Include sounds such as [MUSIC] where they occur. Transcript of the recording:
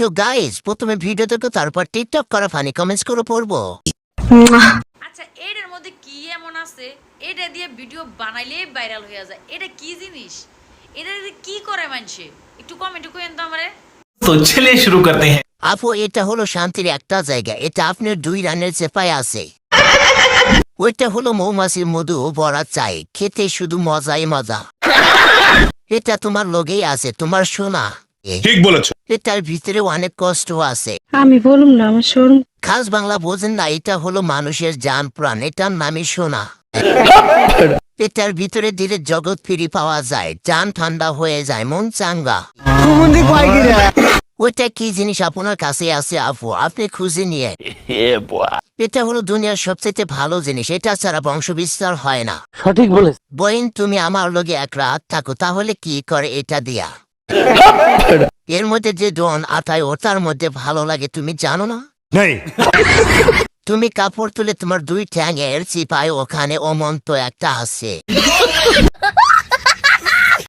So guys প্রথমে video দেখো তারপর টিকটক করা ফানি কমেন্টস করে পড়ব। আচ্ছা এর মধ্যে কি এমন আছে? এটা দিয়ে ভিডিও বানাইলে ভাইরাল হয়ে যায়। এটা কি জিনিস? এটা কি করে মানছে? একটু কমেন্ট করেন তো আমারে। তো চলে শুরু করতে হ্যাঁ আপু এটা হলো শান্তির একটা জায়গা। এটা আপনার দুই রানের চেপায় আছে। ওইটা হলো মৌমাছির মধু বড়া চাই। খেতে শুধু মজাই মজা। এটা তোমার লগেই আছে তোমার সোনা। ঠিক বলেছ। এটার ভিতরে অনেক কষ্ট আছে। আমি বলুম না আমার শোরুম। খাস বাংলা বোঝেন না এটা হলো মানুষের জান প্রাণ এটার নামই সোনা। এটার ভিতরে ধীরে জগৎ ফিরি পাওয়া যায় জান ঠান্ডা হয়ে যায় মন চাঙ্গা। ওইটা কি জিনিস আপনার কাছে আছে আপু? আপনি খুঁজে নিয়ে। এটা হলো দুনিয়ার সবচেয়ে ভালো জিনিস এটা ছাড়া বংশ বিস্তার হয় না। সঠিক বলে বইন তুমি আমার লগে এক রাত থাকো তাহলে কি করে এটা দিয়া? [LAUGHS] এর মধ্যে যে ডন আতায় তার মধ্যে ভালো লাগে তুমি জানো না? নেই। [LAUGHS] তুমি কাপড় তুলে তোমার দুই ঠ্যাঙের চিপায় ওখানে অমন্ত একটা আছে।